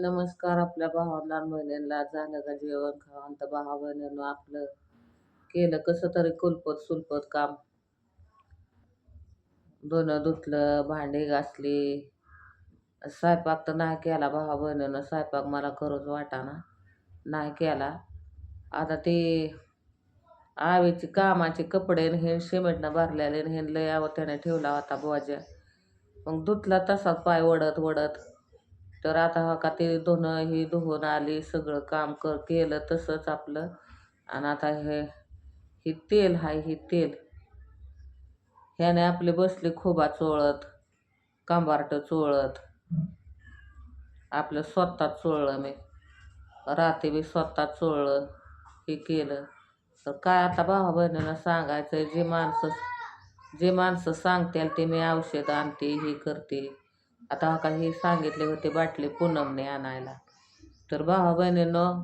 नमस्कार आपल्या भावांना बहिणींना झालं का जेवण खावण तर भावा बहिणीनं आपलं केलं कसं तरी कुलपत सुलपत काम. धुणं धुतलं भांडी घासली. स्वयंपाक तर नाही केला भावा बहिणीनं. स्वयंपाक मला करूच वाटाना. नाही केला. आता ते आवीची कामाचे कपडे हे सिमेंटनं भरलेले हे लय आवत्याने ठेवला होता बोजा मग धुतला तसाच पाय वडत वडत तर आता हा का ते धुणं ही धुवून आली सगळं काम कर केलं तसंच आपलं. आणि आता हे ही तेल आहे ही तेल. ह्याने आपले बसले खोबा चोळत कांबारटं चोळत. आपलं स्वतः चोळलं मी. रात्री बी स्वतः चोळलं हे केलं. तर काय आता भावा बहिणीनं सांगायचं जे माणसं जे माणसं सांगतील ते मी औषध आणते हे करते आता काही का सांगितले होते बाटली पूनमने आणायला. तर भावा बहिणीनं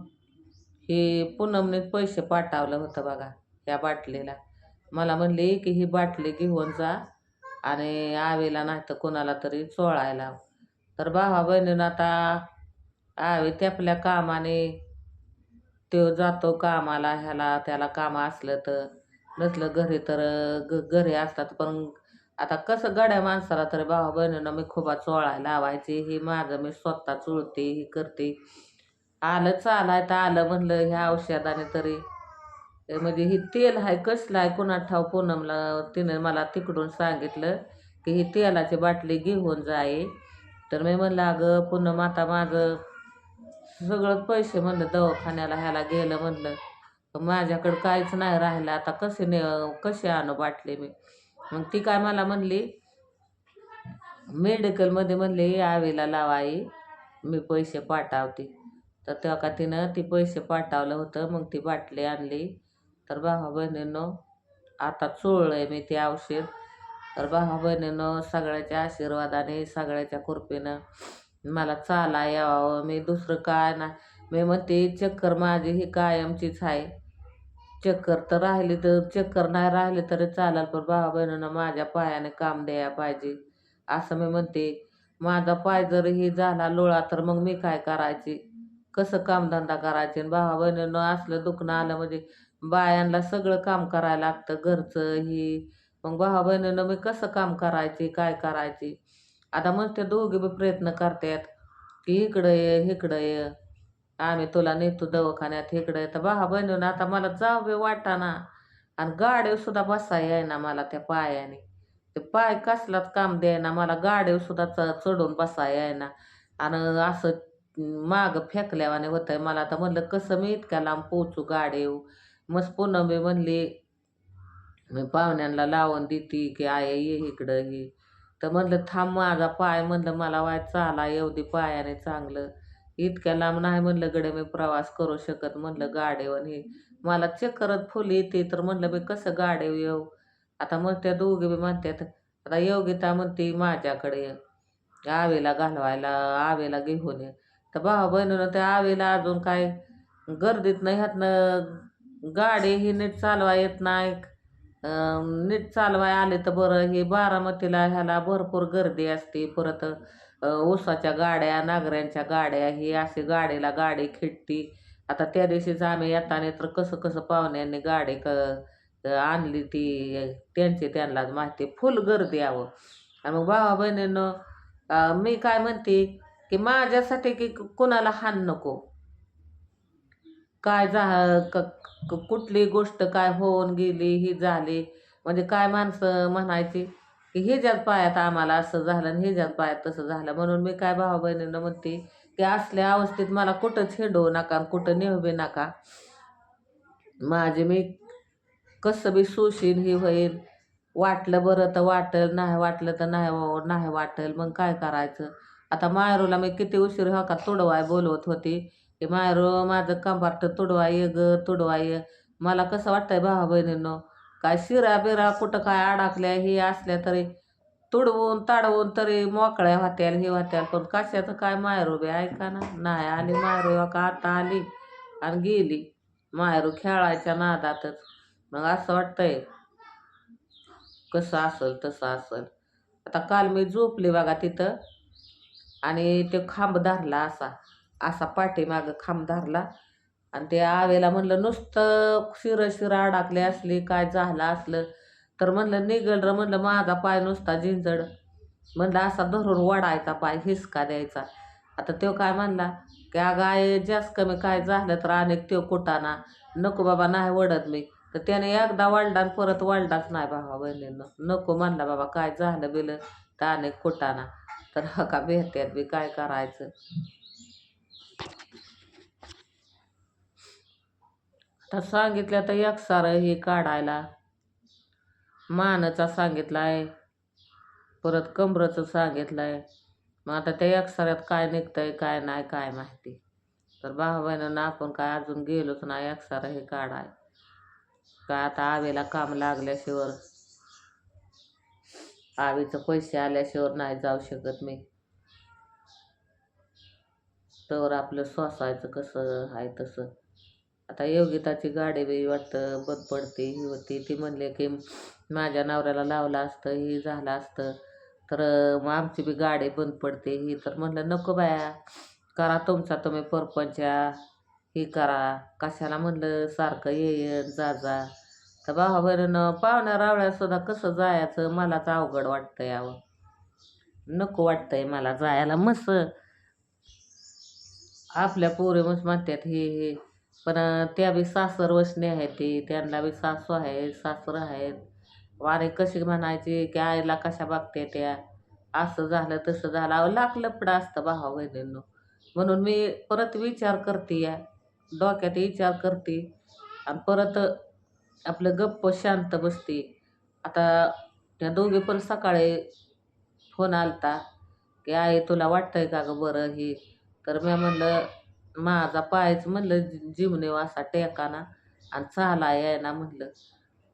हे पूनमने पैसे पाठवलं होतं बघा ह्या बाटलीला. मला म्हणले की ही बाटली घेऊन जा आणि आवेला नाही तर कोणाला तरी चोळायला तर भावा बहिणीनं आता आवे त्यापल्या कामाने तो जातो कामाला ह्याला त्याला काम असलं तर नसलं घरी तर ग घरी असतात पण आता कसं गड्या माणसाला तरी भावा बहिणीनं मी खूप चोळायला लावायचे हे माझं मी स्वतः चोळते हे करते. आलं चालाय तर आलं म्हणलं ह्या औषधाने तरी. म्हणजे हे तेल आहे कसलं आहे कुणा ठाव पूनमला तिने मला तिकडून सांगितलं की ही तेलाची बाटली घेऊन जाई तर मी म्हणलं अगं पूनम आता माझं सगळं पैसे म्हणलं दवाखान्याला ह्याला गेलं म्हणलं. माझ्याकडं काहीच नाही राहिलं आता कसे ने कसे आणू बाटली मी? मग ती काय मला म्हणली मेडिकलमध्ये म्हणले आवेला लावाई मी पैसे पाठवते. तर तेव्हा का तिनं ती पैसे पाठवलं होतं मग ती बाटली आणली. तर भावा बहिणीनं आता चोळलं आहे मी ते औषध. तर भावा बहिणीनं सगळ्याच्या आशीर्वादाने सगळ्याच्या कृपेनं मला चाला यावं. मी दुसरं काय ना मी म्हणते चक्कर माझी ही कायमचीच आहे. चक्कर तर राहिली तर चक्कर नाही राहिली तरी चालेल पण भावा बहिणींना माझ्या पायाने काम द्यायला पाहिजे. असं मी म्हणते माझा पाय जर ही झाला लोळा तर मग मी काय करायची? कसं कामधंदा करायचे? भावा बहिणीनं असलं दुखणं आलं म्हणजे बायांना सगळं काम करायला लागतं घरचं ही. मग भावा बहिणीनं मी कसं काम करायची? काय करायची? आता मग ते दोघे बी प्रयत्न करतात की इकडं ये इकडं ये. आम्ही तुला नेतो दवाखान्यात इकडं. तर बहा बहिणीनं आता मला जाऊ बी वाटाना आणि गाडीव सुद्धा बसा ना मला त्या पायाने. ते पाय कसलाच काम द्यायना मला गाडीव सुद्धा च चढून बसा ना आणि असं माग फेकल्यावाने होतंय. मला आता म्हणलं कसं मी इतक्या लांब पोचू गाडीव मस्त पुन्हा मी म्हणली मी पाहुण्यांना लावून देते की आय ये इकडं ही तर म्हणलं थांब माझा पाय. म्हणलं मला वाय चाला. एवढी पायाने चांगलं. इतक्या लांब नाही म्हणलं गडे मी प्रवास करू शकत म्हणलं गाडीवर हे मला चक्करच फुल येते तर म्हणलं मी कसं गाडीवर येऊ? आता म्हणत्या दोघे बी म्हणतात आता योगिता म्हणते माझ्याकडे आवेला घालवायला आवेला घेऊन ये. तर भावा बहिणीनं त्या आवेला अजून काय गर्दीत नाही ह्यातनं गाडी ही नीट चालवा येत नाही. नीट चालवाय आले तर बरं हे बारामतीला ह्याला भरपूर गर्दी असते परत ऊसाच्या गाड्या नागऱ्यांच्या गाड्या ही अशी गाडीला गाडी खिट्टी आता त्या दिवशीच आम्ही येताना तर कसं कसं पाहुण्यांनी गाडी क आणली ती त्यांची त्यांनाच माहिती. फुल गर्दी यावं आणि मग भावा बहिणीनं मी काय म्हणते की माझ्यासाठी की कुणाला हान नको? काय जा क कुठली गोष्ट काय होऊन गेली ही झाली? म्हणजे काय माणसं म्हणायची? की ह्याच्यात पायात आम्हाला असं झालं आणि ह्याच्यात पायात तसं झालं. म्हणून मी काय भावा बहिणींना म्हणते की असल्या अवस्थेत मला कुठंच हेडवू नका कुठं नेऊ नका. माझे मी कसं बी सुशील हे होईल वाटलं बरं तर वाटेल नाही वाटलं तर नाही हो, नाही वाटेल. मग काय करायचं? आता मायरूला मी किती उशीर हो का तुडवाय बोलवत होती. की मायरू माझं कंपार्ट तुडवा ये ग तुडवा ये मला कसं वाटतंय भावा बहिणीनं? काय शिरा बिरा कुठं काय अडकल्या हे असल्या तरी तुडवून ताडवून तरी मोकळ्या होत्याल हे होत्याल. पण कशाचं काय मायरू बी ऐका ना? नाही आली मायरू का आता आली आणि गेली. मायरू खेळायच्या नादातच. मग असं वाटतंय कसं असेल तसं असेल. आता काल मी झोपली बघा तिथं आणि ते खांब धरला असा असा पाठीमागं खांब धरला. आणि ते आवेला म्हणलं नुसतं शिरं शिरं अडकले असली काय झालं असलं? तर म्हणलं निघल र. म्हणलं माझा पाय नुसता झिंजड. म्हणलं असा धरून वडायचा पाय हिसका द्यायचा. आता तो काय म्हणला की अगं जास्त कमी काय झालं तर अनेक तो कुटाना. नको बाबा नाही वडत मी. तर त्याने एकदा वाढला परत वाढलाच नाही बाबा बहिणीनं. नको म्हणला बाबा काय झालं बिलं? तर अनेक कुटाना. तर हका का बी काय करायचं? आता सांगितलं तर एक सारं हे काढायला. मानचा सांगितला आहे परत कमरचं आहे मग आता त्या एक्सऱ्यात काय निघतंय काय नाही काय माहिती. तर भाऊ बहिणीनं आपण काय अजून गेलोच नाही एक्सरा हे काढाय. काय आता आवेला काम लागल्याशिवाय आवीचं पैसे आल्याशिवाय नाही जाऊ शकत मी. तर आपलं सोसायचं कसं आहे तसं. आता योगिताची गाडी बी वाटतं बंद पडते ही होती. ती म्हणले की माझ्या नवऱ्याला लावलं असतं ही झालं असतं. तर मग आमची बी गाडी बंद पडते ही. तर म्हणलं नको बाया करा तुमचा तुम्ही परपंचा ही करा. कशाला म्हणलं सारखं ये जा जा. तर भावा बहिणीनं पाहुण्या रावळ्यासुद्धा कसं जायचं मलाच अवघड वाटतं यावं. नको वाटतंय मला जायला मस्त. आपल्या पोरी मस्त म्हणतात हे हे. पण त्या बी सासर वसणे आहेत ती. त्यांना बी सासू आहे सासरं आहेत. वारे कशी म्हणायची की आईला कशा बघते त्या? असं झालं तसं झालं. अहो लाख लपडं असतं भावा बहिणींनो म्हणून मी परत विचार करते या. डोक्यात विचार करते. आणि परत आपलं गप्प शांत बसते. आता त्या दोघी पण सकाळी फोन आलता की आई तुला वाटतंय का गं बरं ही? तर मी म्हणलं माझा पायच म्हणलं जीवनेव असा टेकाना आणि चाला यायना म्हणलं.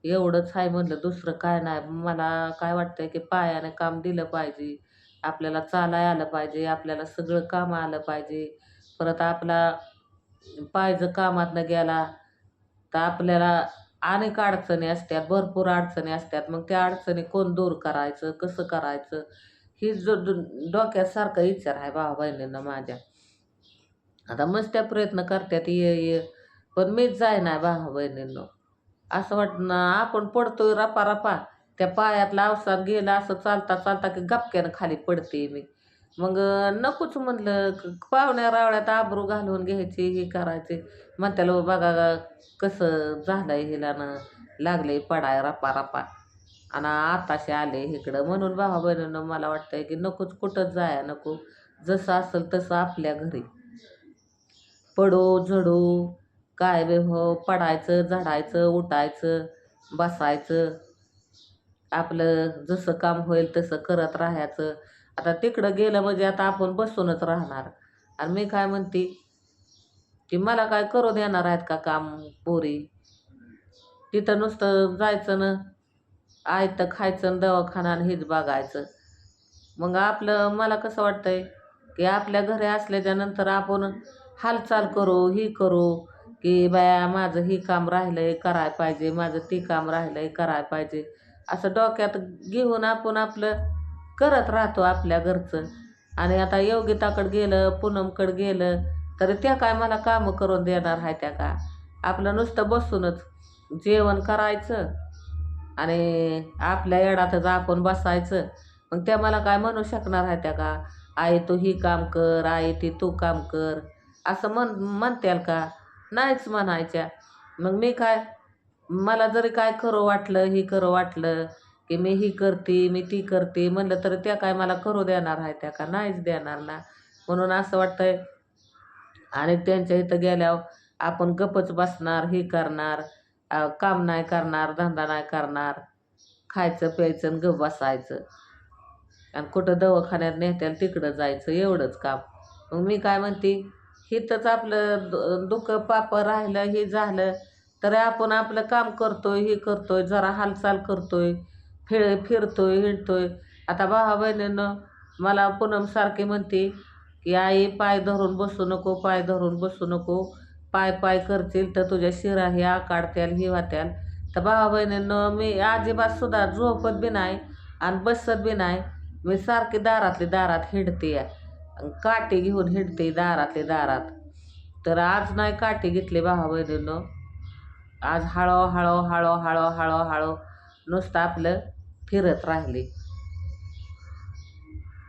एवढंच आहे म्हणलं दुसरं काय नाही. मला काय वाटतंय की पायाने काम दिलं पाहिजे. आपल्याला चालाय आलं पाहिजे आपल्याला सगळं काम आलं पाहिजे. परत आपला पाय जर कामातनं गेला तर आपल्याला अनेक अडचणी असतात भरपूर अडचणी असतात मग त्या अडचणी कोण दूर करायचं कसं करायचं? ही जो डोक्यात विचार आहे भावा बहिणींना माझ्या. आता मस्त्या प्रयत्न करतात ये ये. पण मीच जाय नाही भावा बहिणींनो असं वाटणं आपण पडतोय रपा रपा. त्या पायातला अवसाद गेला असं चालता चालता की गपक्यानं खाली पडते मी. मग नकोच म्हणलं पाहुण्या रावळ्यात आबरू घालून घ्यायची हे करायचे. म्हणत्याला बघा कसं झालंय हिला ना लागले पडाय रपा रपा. आणि आताशे आले इकडं. म्हणून भावा बहिणीनं मला वाटतंय की नकोच कुठंच जाया नको. जसं असेल तसं आपल्या घरी. पडो झडो काय बे हो पडायचं झाडायचं उठायचं बसायचं. आपलं जसं काम होईल तसं करत राहायचं. आता तिकडं गेलं म्हणजे आता आपण बसूनच राहणार. आणि मी काय म्हणते की मला काय करू देणार आहेत का काम पोरी? तिथं नुसतं जायचं ना आयतं खायचं आणि दवाखाना आणि हेच बघायचं. मग आपलं मला कसं वाटतंय की आपल्या घरी असल्याच्यानंतर आपण हालचाल करू ही करू की बाया माझं ही काम राहिलंय करायला पाहिजे. माझं ती काम राहिलंय करायला पाहिजे. असं डोक्यात घेऊन आपण आपलं करत राहतो आपल्या घरचं. आणि आता योगिताकडं गेलं पूनमकडं गेलं तर त्या काय मला कामं करून देणार आहे त्या का? आपलं नुसतं बसूनच जेवण करायचं आणि आपल्या येडातच आपण बसायचं. मग त्या मला काय म्हणू शकणार आहे त्या का? आई तू ही काम कर आई ती तू काम कर. असं म्हण म्हणत्याल का? नाहीच म्हणायच्या. मग मी काय? मला जरी काय खरं वाटलं ही खरं वाटलं की मी ही करते मी ती करते म्हणलं तर त्या काय मला करू देणार आहे त्या का नाहीच देणार ना? म्हणून असं वाटतंय. आणि त्यांच्या इथं गेल्यावर आपण गपच बसणार हे करणार काम नाही करणार धंदा नाही करणार खायचं प्यायचं आणि गप बसायचं. आणि कुठं दवाखान्यात नेत्याला तिकडं जायचं एवढंच काम. मग मी काय म्हणते? हिथंच आपलं दु दुःखं पापं राहिलं हे झालं तर आपण आपलं काम करतोय हे करतोय जरा हालचाल करतोय फिर फिरतोय हिंडतोय. आता भावा बहिणीनं मला पूनमसारखी म्हणते की आई पाय धरून बसू नको पाय धरून बसू नको. पाय पाय करतील तर तुझ्या शिरा हे आकाडत्याल हे वाट्याल तर भावा बहिणीनं मी अजिबातसुद्धा झोपत बी नाही आणि बसत बी नाही. मी सारखी दारातली दारात हिंडते आहे काठी घेऊन हिंडते दारातले दारात. तर आज नाही काठी घेतली भावा बहिणीनं. आज हळू हळू हळू हळू हळू हळू नुसतं आपलं फिरत राहिली.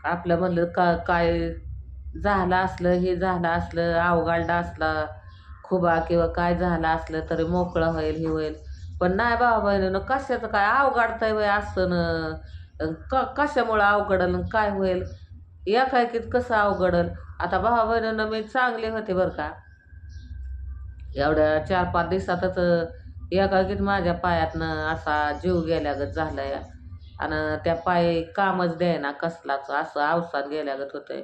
आपलं म्हणलं का काय झालं असलं हे झालं असलं अवघालडा असला खुबा किंवा काय झालं असलं तरी मोकळं होईल हे होईल. पण नाही बाबा बहिणीनं कशाचं काय अवघडतंय वय असं न क कशामुळं अवघडलं काय होईल? एकाएकीत कसं अवघडल आता भावा बहिणीनं मी चांगले होते बरं का. एवढ्या चार पाच दिवसातच एकाएकीत माझ्या पायातनं असा जीव गेल्यागत झालाय. आणि त्या पाय कामच द्यायना कसलाच असं अवसाद गेल्यागत होतंय.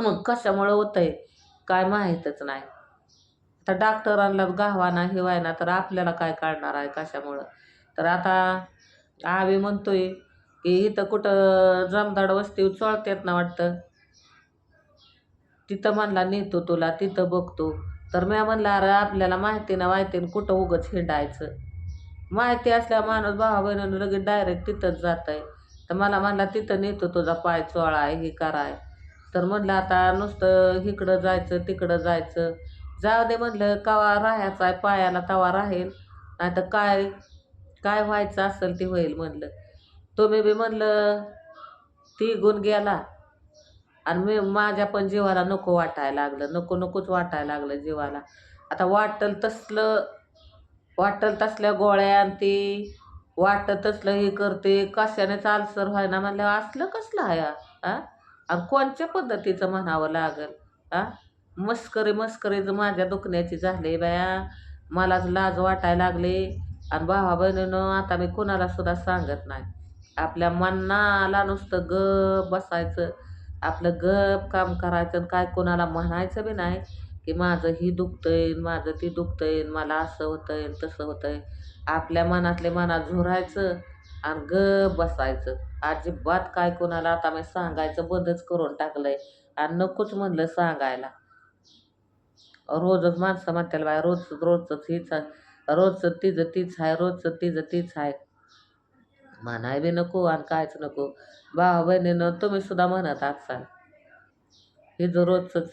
मग कशामुळं होतंय? काय माहीतच नाही. आता डॉक्टरांना गावाना हिवायना तर आपल्याला काय काढणार आहे कशामुळं? तर आता आम्ही म्हणतोय की इथं कुठं जमदाड वस्ती चोळत्यात ना वाटतं. तिथं म्हणला नेतो तुला तिथं बघतो. तर मी म्हणलं अरे आपल्याला माहिती ना माहिती कुठं उगंच हिंडायचं. माहिती असल्या माणूस भावा बहिणीनं लगेच डायरेक्ट तिथंच जात आहे तर मला म्हणला तिथं नेतो तुझा पाय चोळाय हे कराय. तर म्हणलं आता नुसतं इकडं जायचं तिकडं जायचं. जाऊ दे म्हणलं कवा राहायचा आहे पायाला तवा राहील नाही तर काय काय व्हायचं असेल ते होईल म्हणलं. तुम्ही बी म्हणलं ती गुण गेला. आणि मी माझ्या पण जीवाला नको वाटायला लागलं नको नकोच वाटायला लागलं जीवाला. आता वाटल तसलं वाटल तसल्या गोळ्या आणि ती वाटत तसलं हे करते कशाने चालसर व्हायना म्हणलं असलं कसलं आहे आ? आणि कोणत्या पद्धतीचं म्हणावं लागल हा मस्करी मस्करीचं माझ्या दुखण्याची झाली बाया मलाच लाज वाटायला लागली. आणि भावा बहिणीनं आता मी कोणाला सुद्धा सांगत नाही. आपल्या मनाला नुसतं गप बसायचं. आपलं गप काम करायचं आणि काय कोणाला म्हणायचं बी नाही की माझं ही दुखतंय माझं ती दुखतंय मला असं होतंय तसं होतंय. आपल्या मनातले मनात झुरायचं आणि गप बसायचं. अजिबात काय कोणाला आता मी सांगायचं बंदच करून टाकलंय आणि नकोच म्हणलं सांगायला. रोजच माणसं म्हणतात बाय रोज रोजच हीच रोजचं तिचं तीच आहे रोजचं तिचं तीच आहे. म्हणाय बी नको आणि कायच नको. भावा बहिणीनं तुम्ही सुद्धा म्हणत असाल. हे जो रोजचंच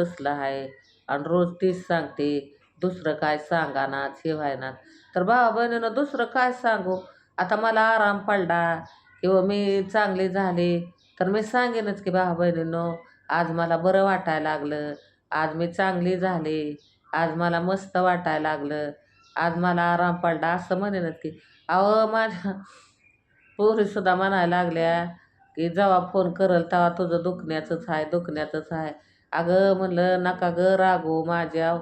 तसलं आहे आणि रोज तीच सांगते दुसरं काय सांगा ना हे व्हायना. तर भावा बहिणीनं दुसरं काय सांगू? आता मला आराम पडला किंवा हो, मी चांगली झाले. तर मी सांगेनच की भावा बहिणीनं आज मला बरं वाटायला लागलं. आज मी चांगली झाले. आज मला मस्त वाटायला लागलं. आज मला आराम पडला असं म्हणेनच की अहो माझ्या पोरीसुद्धा म्हणायला लागल्या की जेव्हा फोन करल तेव्हा तुझं दुखण्याचंच आहे दुखण्याचंच आहे. अगं म्हणलं नका गं रागू माझ्या.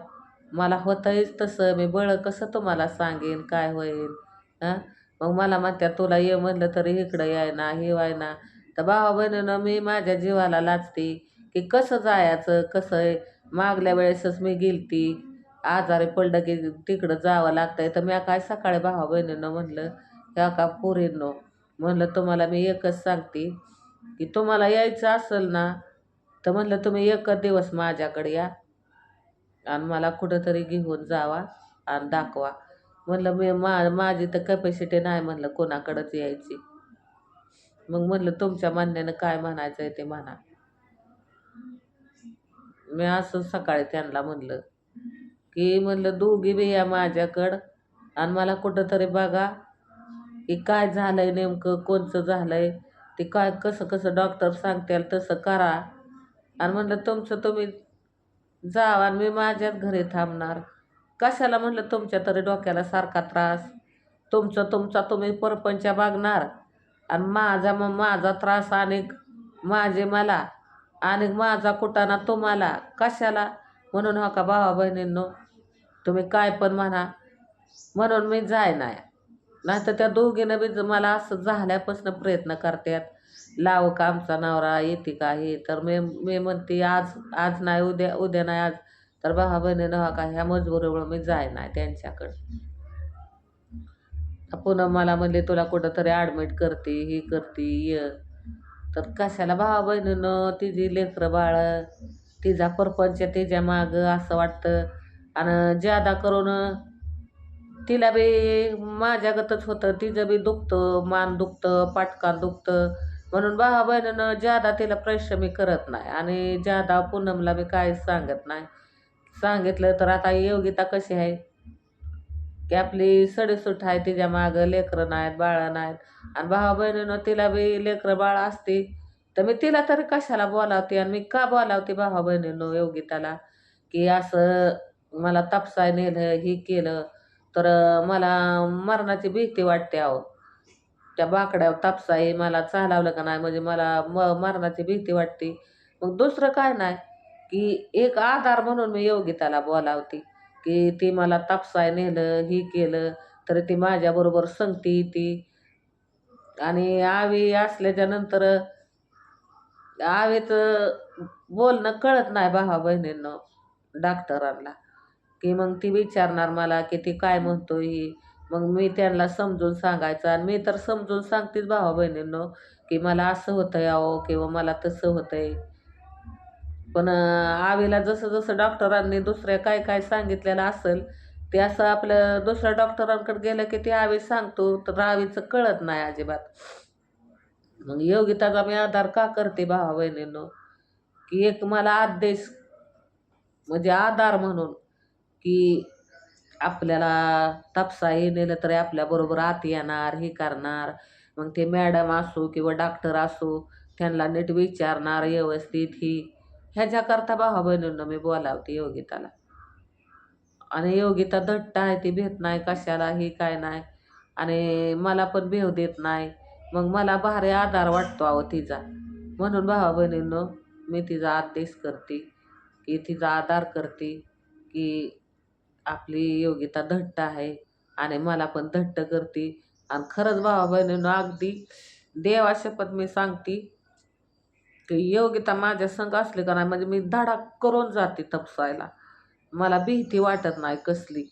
मला होतंयच तसं. मी बळं कसं तुम्हाला सांगेन काय होईल हां? मग मला म्हणत्या तुला ये म्हणलं तरी इकडं याय ना हे वाय ना तर भावा बहिणीनं मी माझ्या जीवाला लाचते की कसं जायचं कसं आहे? मागल्या वेळेसच मी गेलती. आजारी पडलं की तिकडं जावं लागतंय. तर मी काय सकाळी भावा बहिणीनं म्हणलं ह्या का पोरींनो? म्हणलं तुम्हाला मी एकच सांगते की तुम्हाला यायचं असेल ना तर म्हणलं तुम्ही एकच दिवस माझ्याकडे या आणि मला कुठंतरी घेऊन जावा आणि दाखवा. म्हणलं मी मा माझी तर कॅपॅसिटी नाही म्हणलं कोणाकडंच यायची. मग म्हणलं तुमच्या म्हणण्यानं काय म्हणायचं आहे ते म्हणा. मी असं सकाळी त्यांना म्हणलं की म्हणलं दोघी बी माझ्याकडं. आणि मला कुठंतरी बघा की काय झालं आहे नेमकं कोणचं झालं आहे ते काय कसं कसं डॉक्टर सांगतील तसं करा. आणि म्हणलं तुमचं तुम्ही जावा आणि मी माझ्याच घरी थांबणार. कशाला म्हणलं तुमच्या तरी डोक्याला सारखा त्रास? तुमचं तुमचा तुम्ही परपंच बघणार. आणि माझा मग माझा त्रास आणि माझे मला आणि माझा कुटाणा तुम्हाला. कशाला? म्हणून हो का भावा बहिणींनो? तुम्ही काय पण म्हणा. म्हणून मी जाय नाही नाहीतर त्या दोघीनं बी मला असं झाल्यापासून प्रयत्न करतात लाव का आमचा नवरा येते का हे? तर मी मी म्हणते आज आज नाही उद्या उद्या नाही आज. तर भावा बहिणीनं हो का ह्या मजबुरीमुळे मी जाय नाही त्यांच्याकडं पुन्हा मला म्हणले तुला कुठंतरी ॲडमिट करते ही करते ये. तर कशाला भावा बहिणीनं तिची लेकरं बाळ तिचा परपंच तिच्या मागं असं वाटतं. आणि ज्यादा करून तिला बी माझ्यागतच होतं तिचं बी दुखतं मान दुखतं पाटकान दुखतं. म्हणून भावा बहिणीनं ज्यादा तिला प्रश्न मी करत नाही आणि ज्यादा पूनमला मी काहीच सांगत नाही. सांगितलं तर आता योगिता कशी आहे? की आपली सडीसूट आहे तिच्या मागं लेकरं नाहीत बाळं नाहीत. आणि भावा बहिणीनं तिला बी लेकरं बाळ असते तर मी तिला तरी कशाला बोलावते आणि मी का बोलावते भावा बहिणीनं योगिताला? की असं मला तापसाय नेलं ही केलं. तर मला मरणाची भीती वाटते अहो. त्या बाकड्यावर तापसाई मला चालावलं का नाही? म्हणजे मला म मरणाची भीती वाटते. मग दुसरं काय नाही की एक आधार म्हणून मी योगिताला बोलावती की ती मला तापसाय नेलं ही केलं तर ती माझ्याबरोबर संगती ती आणि आवी असल्याच्या नंतर आवीचं बोलणं कळत नाही भावा बहिणींना डॉक्टरांना. की मग ती विचारणार मला की ती काय म्हणतो ही मग मी त्यांना समजून सांगायचं आणि मी तर समजून सांगतेच भावा बहिणींनो की मला असं होतं अहो किंवा मला तसं होतंय. पण आवीला जसं जसं डॉक्टरांनी दुसऱ्या काय काय सांगितलेलं असेल ते असं आपलं दुसऱ्या डॉक्टरांकडे गेलं की ते आवी सांगतो तर आवीचं कळत नाही अजिबात. मग योगिताचा मी आधार का करते भावा बहिणींनो? की एक मला आदेश म्हणजे आधार म्हणून की आपल्याला तापसा नेलं तरी आपल्याबरोबर आत येणार हे करणार. मग ते मॅडम असो किंवा डॉक्टर असो त्यांना नीट विचारणार व्यवस्थित ही. ह्याच्याकरता भावा बहिणींना मी बोलावते योगिताला. आणि योगिता धट्ट आहे ती भेट नाही कशाला ही काय नाही. आणि मला पण भेव देत नाही. मग मला भारी आधार वाटतो अहो तिचा. म्हणून भावा बहिणींनो मी तिचा आदेश करते की तिचा आधार करते की आपली योगिता धट्ट आहे आणि मला पण धट्ट करते. आणि खरंच भावा बहिणीनं अगदी देवा शपथ मी सांगते की योगिता माझ्या संग असली का नाही म्हणजे मी धडा करून जाते तपसायला. मला भीती वाटत नाही कसली.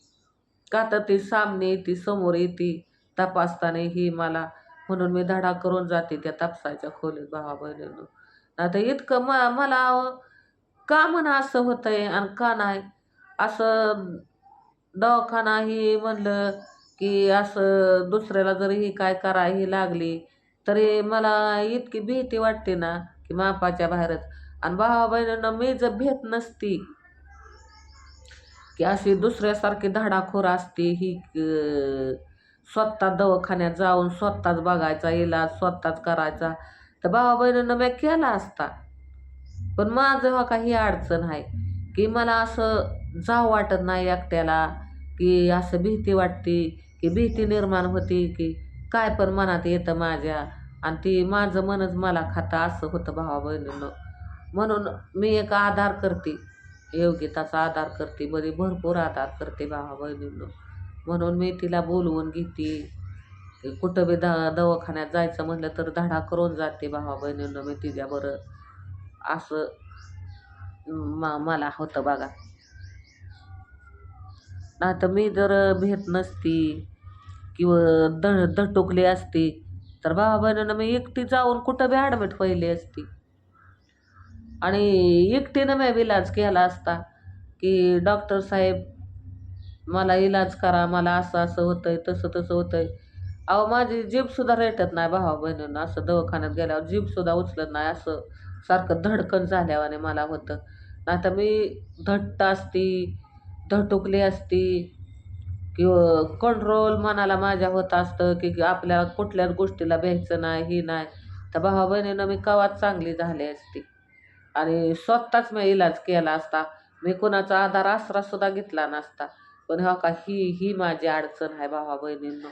का तर ती सामने येते समोर येते तपासताना ही मला म्हणून मी धडा करून जाते त्या तपसायच्या खोलीत भावा बहिणीनं. आता इतकं म मला का म्हणा असं होतंय आणि का नाही? असं दवाखाना ही म्हणलं की असं दुसऱ्याला जरी ही काय करायही लागली तरी मला इतकी भीती वाटते ना की मापाच्या बाहेरच. आणि भावा बहिणींना मी जर भेट नसती की अशी दुसऱ्यासारखी धाडाखोर असते ही स्वतः दवाखान्यात जाऊन स्वतःच बघायचा इलाज स्वतःच करायचा तर भावा बहिणींना मी केला असता. पण माझं हा काही अडचण आहे की मला असं जाव वाटत नाही एकट्याला की असं भीती वाटते की भीती निर्माण होती की काय पण मनात येतं माझ्या. आणि ती माझं मनच मला खातं असं होतं भावा बहिणीनं. म्हणून मी एक आधार करते. योगिताचा आधार करते. मध्ये भरपूर आधार करते भावा बहिणीनं. म्हणून मी तिला बोलवून घेते. कुठं बी द दवाखान्यात जायचं म्हणलं तर धडा करून जाते भावा बहिणीनं मी तिच्याबरं असं मा मला होतं बघा. नाही तर मी जर भेट नसती किंवा द दटोकली असती तर भावा बहिणीनं मी एकटी जाऊन कुठं बी ॲडमिट व्हायली असती. आणि एकटीनं मी इलाज केला असता की डॉक्टर साहेब मला इलाज करा मला असं असं होतंय तसं तसं होतंय. अहो माझी जीभसुद्धा रेटत नाही भावा बहिणीनं असं दवाखान्यात गेल्यावर जीभसुद्धा उचलत नाही. असं सारखं धडकन झाल्यावाने मला होतं. नाही तर मी धट्ट असती धटुकली असती किंवा कंट्रोल मनाला माझ्या होत असतं की आपल्याला कुठल्याच गोष्टीला भ्यायचं नाही ही नाही. तर भावा बहिणीनं मी कवाच चांगली झाली असती. आणि स्वतःच मी इलाज केला असता. मी कोणाचा आधार आसरासुद्धा घेतला नसता. पण हा का ही ही माझी अडचण आहे भावा बहिणींना.